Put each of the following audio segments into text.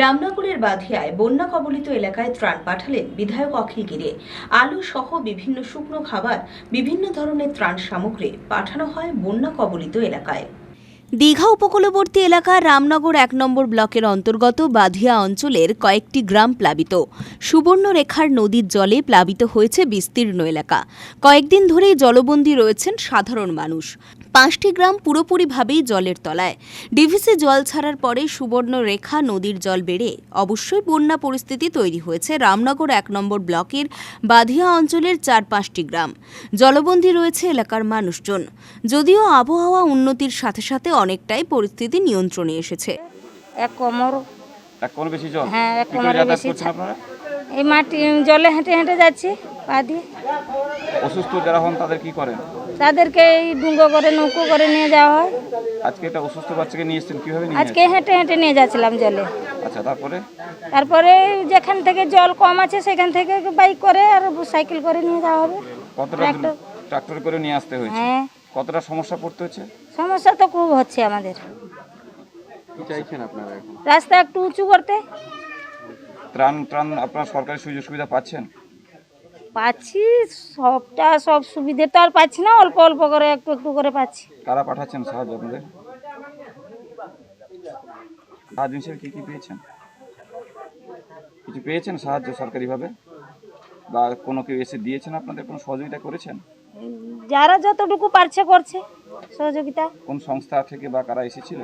রামনগরের বাধিয়ায় বন্যা কবলিত এলাকায় ত্রাণ পাঠালেন বিধায়ক অখিল গিরে। আলু সহ বিভিন্ন শুকনো খাবার, বিভিন্ন ধরনের ত্রাণ সামগ্রী পাঠানো হয় বন্যা কবলিত এলাকায়। দীঘা উপকূলবর্তী এলাকার রামনগর এক নম্বর ব্লকের অন্তর্গত বাধিয়া অঞ্চলের কয়েকটি গ্রাম প্লাবিত। সুবর্ণরেখার নদীর জলে প্লাবিত হয়েছে বিস্তীর্ণ এলাকা। কয়েকদিন ধরেই জলবন্দী রয়েছেন সাধারণ মানুষ। পাঁচটি গ্রাম পুরোপুরিভাবেই জলের তলায়। ডিভিসি জল ছাড়ার পরে সুবর্ণরেখা নদীর জল বেড়ে অবশ্যই বন্যা পরিস্থিতি তৈরি হয়েছে রামনগর এক নম্বর ব্লকের বাধিয়া অঞ্চলের চার পাঁচটি গ্রাম। জলবন্দী রয়েছে এলাকার মানুষজন। যদিও আবহাওয়া উন্নতির সাথে সাথে অনেকটাই পরিস্থিতি নিয়ন্ত্রণে এসেছে। এক কোমর। এক কোমর বেশি জল? হ্যাঁ, এক বেশি আপনারা? এই মাটি জলে হেঁটে হেঁটে যাচ্ছি পা দিয়ে। অসুস্থ যারা হন তাদের কি করেন? তাদেরকে এই ডুঙ্গো করে নৌকো করে নিয়ে যাওয়া হয়। আজকে একটা অসুস্থ বাচ্চাকে নিয়ে এসেছেন কীভাবে নিয়ে আজকে হেঁটে হেঁটে নিয়ে যাচ্ছিলাম জলে। আচ্ছা তারপরে? তারপরে যেখান থেকে জল কম আছে সেখান থেকে বাইক করে আর সাইকেল করে নিয়ে যাওয়া হবে। কতটা ট্রাক্টর। ট্রাক্টর করে নিয়ে আসতে হয়েছে? হ্যাঁ। কতটা সমস্যা পড়তে হচ্ছে? সমস্যা তো খুব হচ্ছে আমাদের। কি চাইছেন আপনারা এখন? রাস্তা একটু উঁচু করতে। ত্রাণ ত্রাণ আপনারা সরকারি সুযোগ সুবিধা পাচ্ছেন? পাচ্ছি সবটা সব সুবিধে তো আর পাচ্ছি না অল্প অল্প করে একটু একটু করে পাচ্ছি। কারা পাঠাচ্ছেন সাহায্য আপনাদের? সাহায্য হিসেবে কি কি পেয়েছেন? কিছু পেয়েছেন সাহায্য সরকারিভাবে? বা কোনো কেউ এসে দিয়েছেন আপনাদের? কোনো সহযোগিতা করেছেন? যারা যতটুকু পারছে করছে সহযোগিতা। কোন সংস্থা থেকে বা কারা এসেছিল?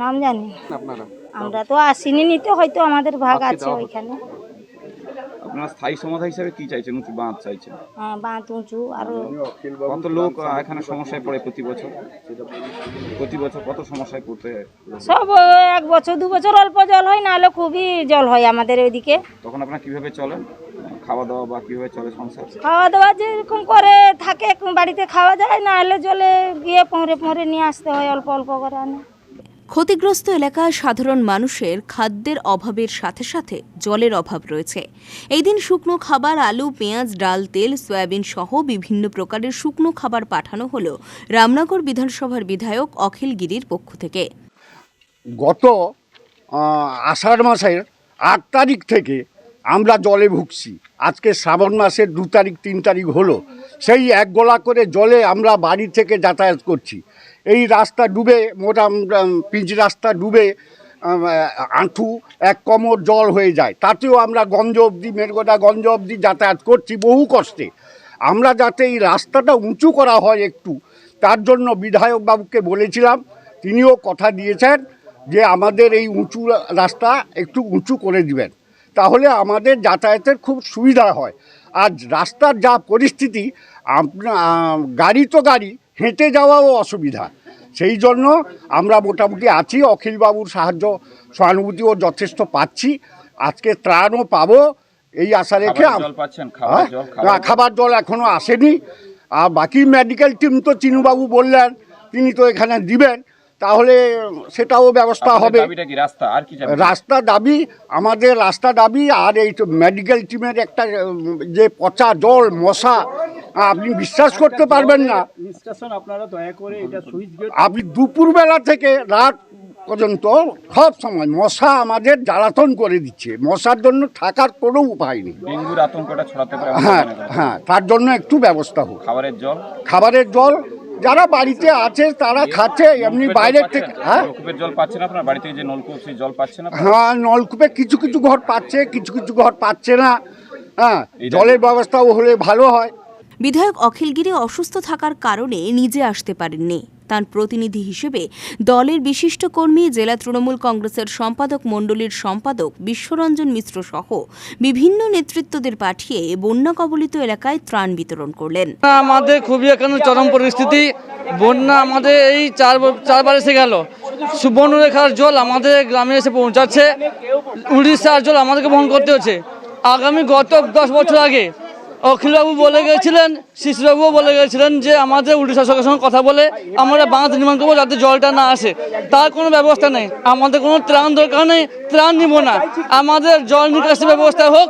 নাম জানি আপনারা। আমরা তো আসিনি নিতে হয়তো আমাদের ভাগ আছে ওইখানে। আপনারা স্থায়ী সমাধান হিসেবে কি চাইছেন? উঁচু বাঁধ চাইছেন? হ্যাঁ বাঁধ উঁচু আরও কত লোক এখানে সমস্যায় পড়ে প্রতি বছর? প্রতি বছর কত সমস্যায় পড়তে সব এক বছর দু বছর অল্প জল হয় নাহলে খুবই জল হয় আমাদের ওইদিকে। তখন আপনারা কীভাবে চলেন? খাওয়া দাওয়া বা কীভাবে চলে সংসার? খাওয়া দাওয়া যেরকম করে থাকে বাড়িতে খাওয়া যায় নাহলে জলে গিয়ে পরে পরে নিয়ে আসতে হয় অল্প অল্প করে আনে। ক্ষতিগ্রস্ত এলাকায় সাধারণ মানুষের খাদ্যের অভাবের সাথে সাথে জলের অভাব রয়েছে। এই দিন শুকনো খাবার, আলু, পেঁয়াজ, ডাল, তেল, সয়াবিন সহ বিভিন্ন প্রকারের শুকনো খাবার পাঠানো হলো রামনগর বিধানসভার বিধায়ক অখিল গিরির পক্ষ থেকে। গত আষাঢ় মাসের আট তারিখ থেকে আমরা জলে ভুগছি। আজকে শ্রাবণ মাসের দু তারিখ, তিন তারিখ হলো। সেই এক গোলা করে জলে আমরা বাড়ি থেকে যাতায়াত করছি। এই রাস্তা ডুবে, মোটা পিচ রাস্তা ডুবে আঁঠু, এক কমর জল হয়ে যায়। তাতেও আমরা গঞ্জ অবধি মেরগোডা গঞ্জ অবধি যাতায়াত করছি বহু কষ্টে। আমরা যাতে এই রাস্তাটা উঁচু করা হয় একটু, তার জন্য বিধায়ক বাবুকে বলেছিলাম, তিনিও কথা দিয়েছেন যে আমাদের এই উঁচু রাস্তা একটু উঁচু করে দিবেন। তাহলে আমাদের যাতায়াতের খুব সুবিধা হয়। আর রাস্তার যা পরিস্থিতি গাড়ি তো গাড়ি হেঁটে যাওয়াও অসুবিধা। সেই জন্য আমরা মোটামুটি আছি অখিলবাবুর সাহায্য সহানুভূতিও যথেষ্ট পাচ্ছি। আজকে ত্রাণও পাবো এই আশা রেখে হ্যাঁ? না খাবার জল এখনও আসেনি। আর বাকি মেডিকেল টিম তো চিনুবাবু বললেন তিনি তো এখানে দিবেন তাহলে সেটাও ব্যবস্থা হবে। রাস্তা? আর কি চাইবেন রাস্তা দাবি আমাদের রাস্তা দাবি আর এই তো মেডিকেল টিমের একটা যে পচা জল মশা আপনি বিশ্বাস করতে পারবেন না। নিষ্কাশন আপনারা দয়া করে এটা সুইচ গেট আপনি দুপুরবেলা থেকে রাত পর্যন্ত সব সময় মশা আমাদের জ্বালাতন করে দিচ্ছে। মশার জন্য থাকার কোনো উপায় নেই। ডেঙ্গুর আতঙ্কটা ছড়াতে পারে। হ্যাঁ? হ্যাঁ তার জন্য একটু ব্যবস্থা হোক। খাবারের জল? খাবারের জল যারা বাড়িতে আছে তারা খাচ্ছে এমনি বাইরের থেকে হ্যাঁ? নলকূপের জল পাচ্ছেন আপনার? বাড়ি থেকে যে নলকূপ সেই জল পাচ্ছেন হ্যাঁ নলকূপে কিছু কিছু ঘর পাচ্ছে কিছু কিছু ঘর পাচ্ছে না। হ্যাঁ জলের ব্যবস্থাও হলে ভালো হয়। বিধায়ক অখিল গিরি অসুস্থ থাকার কারণে নিজে আসতে পারেননি। তার প্রতিনিধি হিসেবে দলের বিশিষ্ট কর্মী জেলা তৃণমূল কংগ্রেসের সম্পাদক মণ্ডলীর সম্পাদক বিশ্বরঞ্জন মিশ্র সহ বিভিন্ন নেতৃত্বদের পাঠিয়ে বন্যা কবলিত এলাকায় ত্রাণ বিতরণ করলেন। আমাদের খুবই এখানে চরম পরিস্থিতি। বন্যা আমাদের এই চার চারবার এসে গেল। সুবর্ণরেখার জল আমাদের গ্রামে এসে পৌঁছাচ্ছে। উড়িষ্যার জল আমাদেরকে বহন করতে হচ্ছে। আগামী গত দশ বছর আগে অখিলবাবু বলে গেছিলেন, শিশুবাবুও বলে গেছিলেন যে আমাদের উড়িষ্যা সরকারের সঙ্গে কথা বলে আমরা বাঁধ নির্মাণ করব যাতে জলটা না আসে। তার কোনো ব্যবস্থা নেই। আমাদের কোনো ত্রাণ দরকার নেই। ত্রাণ নিব না। আমাদের জল নিকাশি ব্যবস্থা হোক,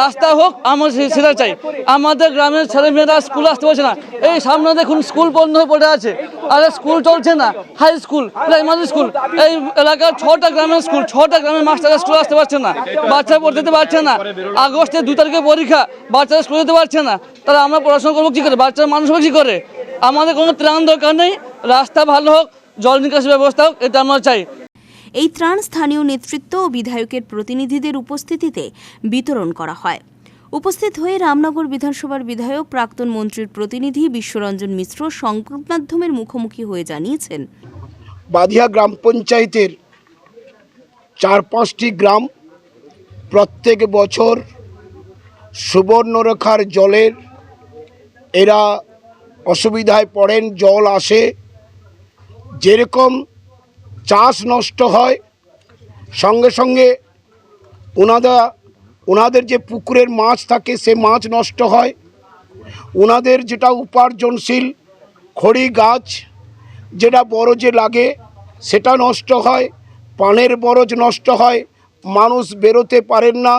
রাস্তা হোক, আমরা সেটা চাই। আমাদের গ্রামের ছেলেমেয়েরা স্কুল আসতে পারছে না। এই সামনে দেখুন, স্কুল বন্ধ হয়ে পড়ে আছে। আর স্কুল চলছে না। High school, primary school. এই এলাকার ছটা গ্রামের স্কুল, ছটা গ্রামের মাস্টাররা স্কুল আসতে পারছে না। বাচ্চা পড়তে যেতে পারছে না। আগস্টে দু তারিখে পরীক্ষা, বাচ্চারা স্কুল যেতে পারছে না। তাহলে আমরা পড়াশোনা করব কী করে? বাচ্চারা মানুষ হবে কী করে? আমাদের কোনো ত্রাণ দরকার নেই। রাস্তা ভালো হোক, জল নিকাশি ব্যবস্থা হোক, এটা আমরা চাই। এই ত্রাণ স্থানীয় নেতৃত্ব ও বিধায়কের প্রতিনিধিদের উপস্থিতিতে বিতরণ করা হয়। উপস্থিত হয়ে রামনগর বিধানসভার বিধায়ক, প্রাক্তন মন্ত্রীর প্রতিনিধি বিশ্বরঞ্জন মিশ্র সংবাদ মাধ্যমের মুখোমুখি হয়ে জানিয়েছেন। বাদিয়া গ্রাম পঞ্চায়েতের চার পাঁচটি গ্রাম প্রত্যেক বছর সুবর্ণরেখার জলের, এরা অসুবিধায় পড়েন, জল আসে। যেরকম চাষ নষ্ট হয়। সঙ্গে সঙ্গে ওনাদা ওনাদের যে পুকুরের মাছ থাকে, সে মাছ নষ্ট হয়। ওনাদের যেটা উপার্জনশীল খড়ি গাছ যেটা বরজে লাগে, সেটা নষ্ট হয়, পানের বরজ নষ্ট হয়, মানুষ বেরোতে পারেন না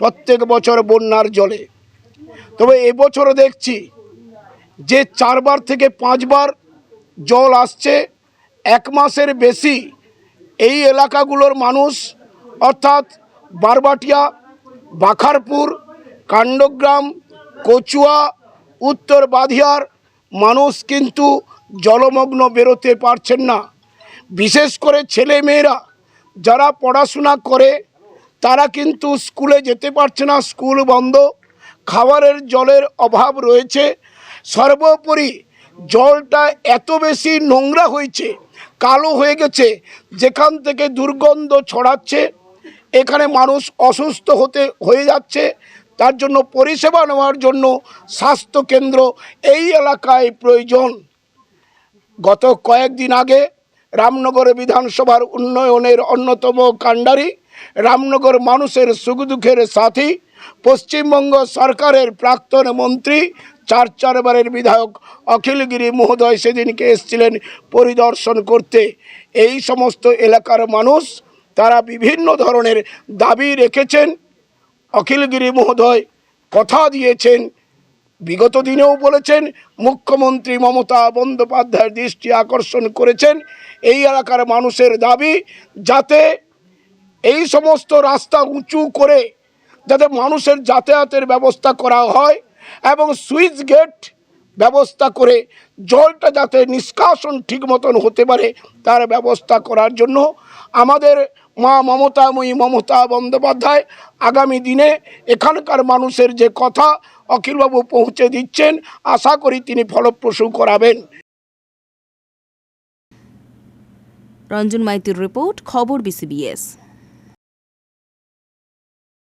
প্রত্যেক বছর বন্যার জলে। তবে এবছরও দেখছি যে চারবার থেকে পাঁচবার জল আসছে এক মাসের বেশি এই এলাকাগুলোর মানুষ, অর্থাৎ বারবাটিয়া, বাখারপুর, কাণ্ডগ্রাম, কচুয়া, উত্তর বাধিয়ার মানুষ কিন্তু জলমগ্ন বেরোতে পারছেন না। বিশেষ করে ছেলে মেয়েরা যারা পড়াশোনা করে, তারা কিন্তু স্কুলে যেতে পারছে না, স্কুল বন্ধ, খাবারের জলের অভাব রয়েছে। সর্বোপরি জলটা এত বেশি নোংরা হয়েছে, কালো হয়ে গেছে, যেখান থেকে দুর্গন্ধ ছড়াচ্ছে, এখানে মানুষ অসুস্থ হতে, হয়ে যাচ্ছে, তার জন্য পরিষেবা নেওয়ার জন্য স্বাস্থ্যকেন্দ্র এই এলাকায় প্রয়োজন। গত কয়েকদিন আগে রামনগর বিধানসভার উন্নয়নের অন্যতম কাণ্ডারি, রামনগর মানুষের সুখ দুঃখের সাথী, পশ্চিমবঙ্গ সরকারের প্রাক্তন মন্ত্রী চার চারবারের বিধায়ক অখিলগিরি মহোদয় সেদিনকে এসেছিলেন পরিদর্শন করতে। এই সমস্ত এলাকার মানুষ তারা বিভিন্ন ধরনের দাবি রেখেছেন। অখিলগিরি মহোদয় কথা দিয়েছেন, বিগত দিনেও বলেছেন, মুখ্যমন্ত্রী মমতা বন্দ্যোপাধ্যায়ের দৃষ্টি আকর্ষণ করেছেন। এই এলাকার মানুষের দাবি যাতে এই সমস্ত রাস্তা উঁচু করে, যাতে মানুষের যাতায়াতের ব্যবস্থা করা হয় এবং সুইচ গেট ব্যবস্থা করে জলটা যাতে নিষ্কাশন ঠিক মতন হতে পারে, তার ব্যবস্থা করার জন্য আমাদের মা মমতাময়ী মমতা বন্দ্যোপাধ্যায় আগামী দিনে এখানকার মানুষের যে কথা অখিলবাবু পৌঁছে দিচ্ছেন, আশা করি তিনি ফলপ্রসূ করাবেন। রঞ্জন মাইতির রিপোর্ট, খবর বিসিবিএস।